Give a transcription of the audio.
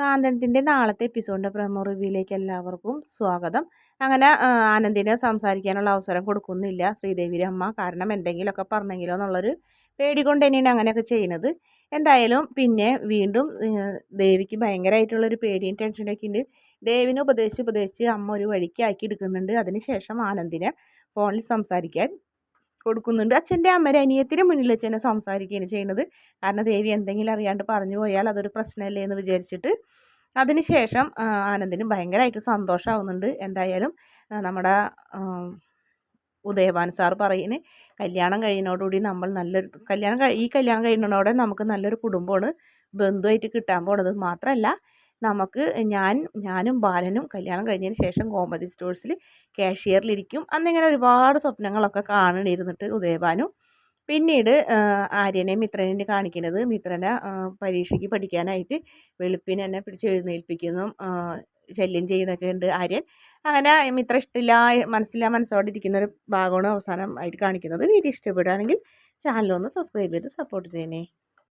സാന്ത്വനത്തിന്റെ നാളത്തെ എപ്പിസോഡിന്റെ പ്രമോ റിവ്യൂയിലേക്ക് എല്ലാവർക്കും സ്വാഗതം. അങ്ങനെ ആനന്ദിനെ സംസാരിക്കാനുള്ള അവസരം കൊടുക്കുന്നില്ല ശ്രീദേവിയുടെ അമ്മ. കാരണം എന്തെങ്കിലുമൊക്കെ പറഞ്ഞെങ്കിലോ എന്നുള്ളൊരു പേടി കൊണ്ട് തന്നെയാണ് അങ്ങനെയൊക്കെ ചെയ്യുന്നത്. എന്തായാലും പിന്നെ വീണ്ടും ദേവിക്ക് ഭയങ്കരമായിട്ടുള്ളൊരു പേടിയും ടെൻഷനൊക്കെ ഉണ്ട്. ദേവിനെ ഉപദേശിച്ച് ഉപദേശിച്ച് അമ്മ ഒരു വഴിക്കാക്കി എടുക്കുന്നുണ്ട്. അതിനുശേഷം ആനന്ദിനെ ഫോണിൽ സംസാരിക്കാൻ കൊടുക്കുന്നുണ്ട്. അച്ഛന്റെ അമ്മര അനിയത്തിന് മുന്നിൽ വെച്ച് തന്നെ സംസാരിക്കുകയാണ് ചെയ്യുന്നത്. കാരണം ദേവി എന്തെങ്കിലും അറിയാണ്ട് പറഞ്ഞു പോയാൽ അതൊരു പ്രശ്നമല്ലേ എന്ന് വിചാരിച്ചിട്ട് അതിനുശേഷം ആനന്ദിന് ഭയങ്കരമായിട്ട് സന്തോഷമാവുന്നുണ്ട്. എന്തായാലും നമ്മുടെ ഉദയഭാൻ സാർ പറയുന്നത് കല്യാണം കഴിയുന്നതോടുകൂടി നമ്മൾ നല്ലൊരു കല്യാണം ഈ കല്യാണം കഴിയുന്നതോടെ നമുക്ക് നല്ലൊരു കുടുംബമാണ് ബന്ധുവായിട്ട് കിട്ടാൻ പോണത് മാത്രമല്ല നമുക്ക് ഞാൻ ഞാനും ബാലനും കല്യാണം കഴിഞ്ഞതിന് ശേഷം ഗോമതി സ്റ്റോഴ്സിൽ കാഷ്യറിലിരിക്കും. അന്നിങ്ങനെ ഒരുപാട് സ്വപ്നങ്ങളൊക്കെ കാണണിരുന്നിട്ട് ഉദയഭാനു. പിന്നീട് ആര്യനെ മിത്രനെ കാണിക്കുന്നത് മിത്രനെ പരീക്ഷയ്ക്ക് പഠിക്കാനായിട്ട് വെളുപ്പിനെ എന്നെ പിടിച്ച് എഴുന്നേൽപ്പിക്കുന്നു. ശല്യം ചെയ്യുന്നൊക്കെ ഉണ്ട് ആര്യൻ. അങ്ങനെ മിത്ര ഇഷ്ടമില്ല മനസ്സില്ല മനസ്സോടെ ഇരിക്കുന്ന ഒരു ഭാഗമാണ് അവസാനം ആയിട്ട് കാണിക്കുന്നത്. വീഡിയോ ഇഷ്ടപ്പെടുകയാണെങ്കിൽ ചാനലൊന്ന് സബ്സ്ക്രൈബ് ചെയ്ത് സപ്പോർട്ട് ചെയ്യണേ.